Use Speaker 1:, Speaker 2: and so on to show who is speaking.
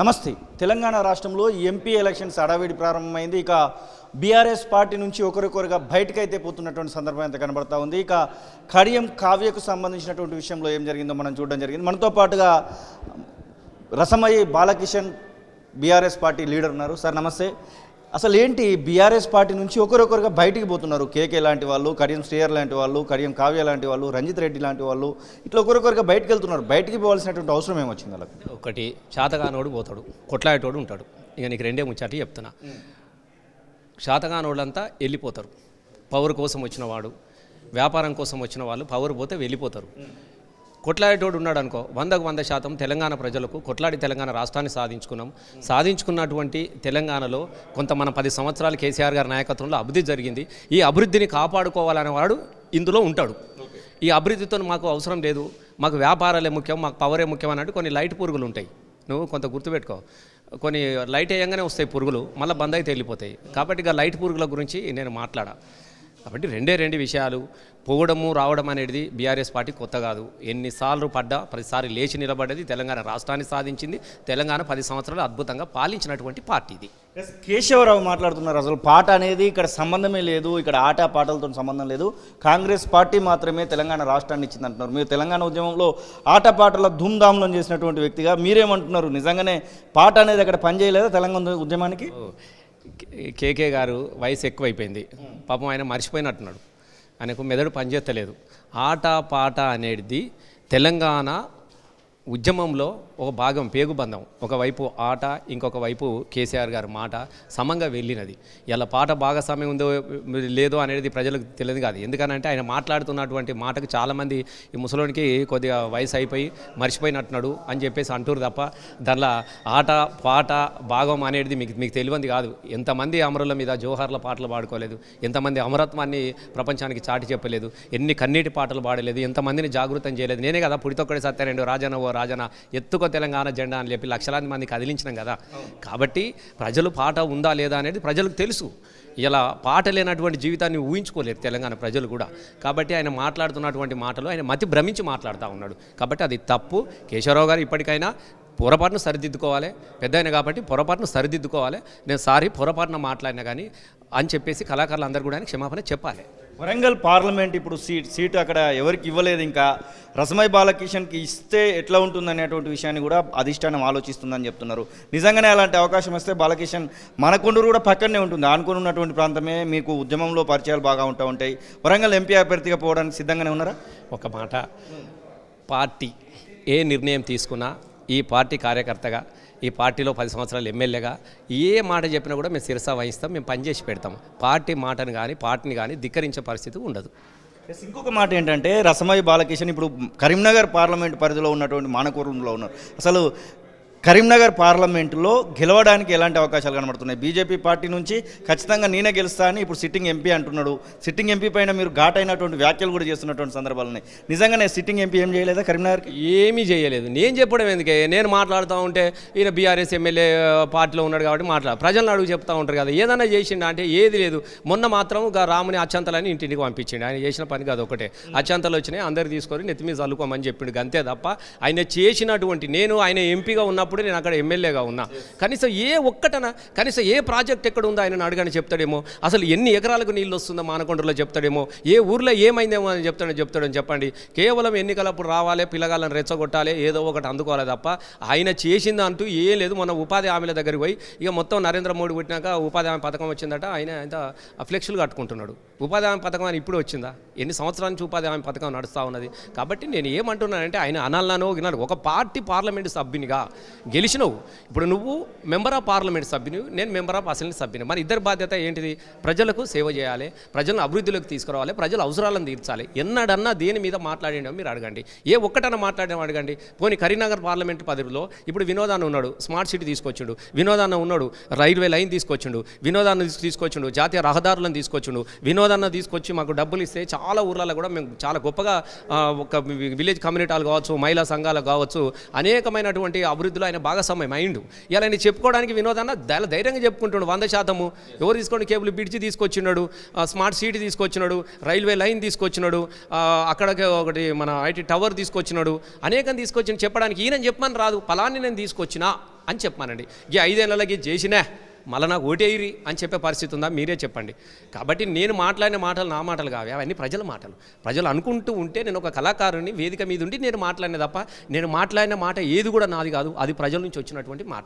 Speaker 1: నమస్తే. తెలంగాణ రాష్ట్రంలో MP elections అడావిడి ప్రారంభమైంది. ఇక బీఆర్ఎస్ పార్టీ నుంచి ఒకరికొకరుగా బయటకైతే పోతున్నటువంటి సందర్భం అయితే కనబడతా ఉంది. ఇక కడియం కావ్యకు సంబంధించినటువంటి విషయంలో ఏం జరిగిందో మనం చూడడం జరిగింది. మనతో పాటుగా Rasamayi Balakishan BRS party leader ఉన్నారు. సార్ నమస్తే. అసలు ఏంటి బీఆర్ఎస్ పార్టీ నుంచి ఒకరొకరుగా బయటికి పోతున్నారు? కేకే లాంటి వాళ్ళు కడియం శ్రేయర్ లాంటి వాళ్ళు కడియం కావ్య లాంటి వాళ్ళు రంజిత్ రెడ్డి లాంటి వాళ్ళు ఇట్లా ఒకరొకరుగా బయటికి వెళ్తున్నారు. బయటికి పోవాల్సినటువంటి అవసరం ఏమొచ్చింది వాళ్ళకి?
Speaker 2: ఒకటి చాతగానోడు పోతాడు కొట్లాడేటోడు ఉంటాడు. ఇక నీకు రెండే ముచ్చటి చెప్తున్నా. శాతగానోళ్ళంతా వెళ్ళిపోతారు. పవర్ కోసం వచ్చిన వాడు వ్యాపారం కోసం వచ్చిన వాళ్ళు పవర్ పోతే వెళ్ళిపోతారు. కొట్లాడేటోడు ఉన్నాడు అనుకో వందకు వంద శాతం తెలంగాణ ప్రజలకు కొట్లాడి తెలంగాణ రాష్ట్రాన్ని సాధించుకున్నాం. సాధించుకున్నటువంటి తెలంగాణలో కొంత మన పది సంవత్సరాలు కేసీఆర్ గారి నాయకత్వంలో అభివృద్ధి జరిగింది. ఈ అభివృద్ధిని కాపాడుకోవాలనే వాడు ఇందులో ఉంటాడు. ఈ అభివృద్ధితో మాకు అవసరం లేదు. మాకు వ్యాపారాలే ముఖ్యం మాకు పవరే ముఖ్యం అన్నట్టు కొన్ని లైట్ పురుగులు ఉంటాయి. నువ్వు కొంత గుర్తుపెట్టుకో. కొన్ని లైట్ వేయంగానే వస్తాయి పురుగులు మళ్ళీ బంద్ అయితే వెళ్ళిపోతాయి. కాబట్టి ఇక లైట్ పురుగుల గురించి నేను మాట్లాడా. కాబట్టి రెండే రెండు విషయాలు. పోవడము రావడం అనేది బీఆర్ఎస్ పార్టీ కొత్త కాదు. ఎన్నిసార్లు పడ్డా ప్రతిసారి లేచి నిలబడ్డది తెలంగాణ రాష్ట్రాన్ని సాధించింది. తెలంగాణ పది సంవత్సరాలు అద్భుతంగా పాలించినటువంటి పార్టీ ఇది.
Speaker 1: కేశవరావు మాట్లాడుతున్నారు అసలు. పాట అనేది ఇక్కడ సంబంధమే లేదు. ఇక్కడ ఆట పాటలతో సంబంధం లేదు. కాంగ్రెస్ పార్టీ మాత్రమే తెలంగాణ రాష్ట్రాన్ని ఇచ్చింది అంటున్నారు మీరు తెలంగాణ ఉద్యమంలో ఆట పాటల ధూమ్ధాంలం చేసినటువంటి వ్యక్తిగా మీరేమంటున్నారు? నిజంగానే పాట అనేది అక్కడ పనిచేయలేదా తెలంగాణ ఉద్యమానికి?
Speaker 2: కేకే గారు వయసు ఎక్కువైపోయింది. పాపం ఆయన మర్చిపోయినట్టున్నాడు. ఆయనకు మెదడు పనిచేస్తలేదు ఆట పాట అనేది తెలంగాణ ఉద్యమంలో ఒక భాగం పేగుబంధం ఒకవైపు ఆట ఇంకొక వైపు కేసీఆర్ గారి మాట సమంగా వెళ్ళినది. ఇలా పాట భాగస్వామ్యం ఉందో లేదో అనేది ప్రజలకు తెలియదు కాదు. ఎందుకనంటే ఆయన మాట్లాడుతున్నటువంటి మాటకు చాలామంది ఈ ముసలోనికి కొద్దిగా వయసు అయిపోయి మర్చిపోయినట్టున్నాడు అని చెప్పేసి అంటారు తప్ప దానిలో ఆట పాట భాగం అనేది మీకు మీకు తెలియంది కాదు. ఎంతమంది అమరుల మీద జోహార్ల పాటలు పాడుకోలేదు. ఎంతమంది అమరత్వాన్ని ప్రపంచానికి చాటి చెప్పలేదు. ఎన్ని కన్నీటి పాటలు పాడలేదు. ఎంతమందిని జాగృతం చేయలేదు. నేనే కదా పుడితొక్కడే సత్యారెండు రాజన రాజన ఎత్తుకో తెలంగాణ జెండా అని చెప్పి లక్షలాది మంది కదిలించినాం కదా. కాబట్టి ప్రజలు పాట ఉందా లేదా అనేది ప్రజలకు తెలుసు. ఇలా పాట లేనటువంటి జీవితాన్ని ఊహించుకోలేరు తెలంగాణ ప్రజలు కూడా. కాబట్టి ఆయన మాట్లాడుతున్నటువంటి మాటలు ఆయన మతి భ్రమించి మాట్లాడుతూ ఉన్నాడు. కాబట్టి అది తప్పు. కేశవరావు గారు ఇప్పటికైనా పొరపాటును సరిదిద్దుకోవాలి. పెద్ద కాబట్టి పొరపాటును సరిదిద్దుకోవాలి. నేను సారీ పొరపాటున మాట్లాడినా కానీ అని చెప్పేసి కళాకారులు అందరూ కూడా ఆయన క్షమాపణ చెప్పాలి.
Speaker 1: వరంగల్ పార్లమెంట్ ఇప్పుడు సీట్ సీటు అక్కడ ఎవరికి ఇవ్వలేదు ఇంకా. రసమై బాలకిషన్కి ఇస్తే ఎట్లా ఉంటుంది అనేటువంటి విషయాన్ని కూడా అధిష్టానం ఆలోచిస్తుందని చెప్తున్నారు. నిజంగానే అలాంటి అవకాశం వస్తే బాలకిషన్ మనకొండూరు కూడా పక్కనే ఉంటుంది. ఆనుకొని ఉన్నటువంటి ప్రాంతమే మీకు ఉద్యమంలో పరిచయాలు బాగా ఉంటూ ఉంటాయి. వరంగల్ ఎంపీ అభ్యర్థిగా పోవడానికి సిద్ధంగానే ఉన్నారా?
Speaker 2: ఒక మాట. పార్టీ ఏ నిర్ణయం తీసుకున్నా ఈ పార్టీ కార్యకర్తగా ఈ పార్టీలో పది సంవత్సరాలు ఎమ్మెల్యేగా ఏ మాట చెప్పినా కూడా మేము శిరస వహిస్తాం మేము పనిచేసి పెడతాం. పార్టీ మాటను కానీ పార్టీని కానీ ధిక్కరించే పరిస్థితి ఉండదు.
Speaker 1: ఇంకొక మాట ఏంటంటే రసమయ్య బాలకిషన్ ఇప్పుడు కరీంనగర్ పార్లమెంట్ పరిధిలో ఉన్నటువంటి మానకూరంలో ఉన్నారు. అసలు కరీంనగర్ పార్లమెంటులో గెలవడానికి ఎలాంటి అవకాశాలు కనబడుతున్నాయి? బీజేపీ పార్టీ నుంచి ఖచ్చితంగా నేనే గెలుస్తా అని ఇప్పుడు సిట్టింగ్ ఎంపీ అంటున్నాడు. సిట్టింగ్ ఎంపీ పైన మీరు ఘాటైనటువంటి వ్యాఖ్యలు కూడా చేస్తున్నటువంటి సందర్భాలు ఉన్నాయి. నేను సిట్టింగ్ ఎంపీ ఏం చేయలేదా కరీంనగర్కి?
Speaker 2: ఏమీ చేయలేదు. నేను చెప్పడం ఎందుకే? నేను మాట్లాడుతూ ఉంటే ఈయన బీఆర్ఎస్ ఎమ్మెల్యే పార్టీలో ఉన్నాడు కాబట్టి మాట్లాడు. ప్రజలను అడుగు చెప్తా ఉంటారు కదా ఏదైనా చేసిండా అంటే ఏది లేదు. మొన్న మాత్రం రాముని అచ్చంతలని ఇంటింటికి పంపించిండు. ఆయన చేసిన పని కాదు ఒకటే. అచ్చంతలు వచ్చినాయి అందరు తీసుకొని నెత్తి మీద చల్లుకోమని చెప్పిండు. అంతే తప్ప ఆయన చేసినటువంటి నేను ఆయన ఎంపీగా ఉన్నప్పుడు నేను అక్కడ ఎమ్మెల్యేగా ఉన్నా. కనీసం ఏ ఒక్కటన కనీసం ఏ ప్రాజెక్ట్ ఎక్కడ ఉందో ఆయన అడగని చెప్తాడేమో అసలు ఎన్ని ఎకరాలకు నీళ్ళు వస్తుందో మానకొండలో చెప్తాడేమో ఏ ఊర్లో ఏమైందేమో అని చెప్తాడని చెప్తాడని చెప్పండి. కేవలం ఎన్నికలప్పుడు రావాలి పిల్లగాళ్ళని రెచ్చగొట్టాలి ఏదో ఒకటి అందుకోవాలి తప్ప ఆయన చేసింది అంటూ ఏం లేదు. మన ఉపాధి హామీల దగ్గరికి పోయి ఇక మొత్తం నరేంద్ర మోడీ పుట్టినాక ఉపాధి హామీ పథకం వచ్చిందట ఆయన ఎంత ఫ్లెక్స్లు కట్టుకుంటున్నాడు. ఉపాధి హామీ పథకం అని ఇప్పుడు వచ్చిందా? ఎన్ని సంవత్సరాల నుంచి ఉపాధి హామీ పథకం నడుస్తూ ఉన్నది? కాబట్టి నేను ఏమంటున్నానంటే ఆయన అనాలనో ఒక పార్టీ పార్లమెంట్ సభ్యునిగా గెలిచినవు. ఇప్పుడు నువ్వు మెంబర్ ఆఫ్ పార్లమెంట్ సభ్యుని నేను మెంబర్ ఆఫ్ అసెంబ్లీ సభ్యుని. మన ఇద్దరి బాధ్యత ఏంటిది? ప్రజలకు సేవ చేయాలి ప్రజలను అభివృద్ధిలోకి తీసుకురావాలి ప్రజల అవసరాలను తీర్చాలి. ఎన్నడన్నా దేని మీద మాట్లాడినా మీరు అడగండి. ఏ ఒక్కటన్నా మాట్లాడినా అడగండి. పోనీ కరీంనగర్ పార్లమెంట్ పదవిలో ఇప్పుడు వినోదాన్ని ఉన్నాడు స్మార్ట్ సిటీ తీసుకొచ్చిండు. వినోదాన్న ఉన్నాడు రైల్వే లైన్ తీసుకొచ్చిండు. వినోదాన్ని తీసుకొచ్చిండు జాతీయ రహదారులను తీసుకొచ్చిండు. వినోదాన్న తీసుకొచ్చి మాకు డబ్బులు ఇస్తే చాలా ఊర్లలో కూడా మేము చాలా గొప్పగా ఒక వి- విలేజ్ కమ్యూనిటీలు కావచ్చు మహిళా సంఘాలు కావచ్చు అనేకమైనటువంటి అభివృద్ధిలో ఆయన ఆయన భాగస్వామ్యం అయిండు. ఇలా ఆయన చెప్పుకోవడానికి వినోదన్న చాలా ధైర్యంగా చెప్పుకుంటున్నాడు వంద శాతము. ఎవరు తీసుకోండి కేబుల్ బ్రిడ్జ్ తీసుకొచ్చినాడు స్మార్ట్ సిటీ తీసుకొచ్చినాడు రైల్వే లైన్ తీసుకొచ్చినాడు అక్కడ ఒకటి మన ఐటీ టవర్ తీసుకొచ్చినాడు. అనేకం తీసుకొచ్చిన చెప్పడానికి ఈయన చెప్పమని రాదు. ఫలాన్ని నేను తీసుకొచ్చినా అని చెప్పమానండి. ఈ ఐదేళ్ళకి చేసినా మళ్ళీ నాకు ఓటేయిరి అని చెప్పే పరిస్థితి ఉందా? మీరే చెప్పండి. కాబట్టి నేను మాట్లాడిన మాటలు నా మాటలు కావి. అవన్నీ ప్రజల మాటలు. ప్రజలు అనుకుంటూ ఉంటే నేను ఒక కళాకారుని వేదిక మీద ఉండి నేను మాట్లాడిన తప్ప నేను మాట్లాడిన మాట ఏది కూడా నాది కాదు. అది ప్రజల నుంచి వచ్చినటువంటి మాట.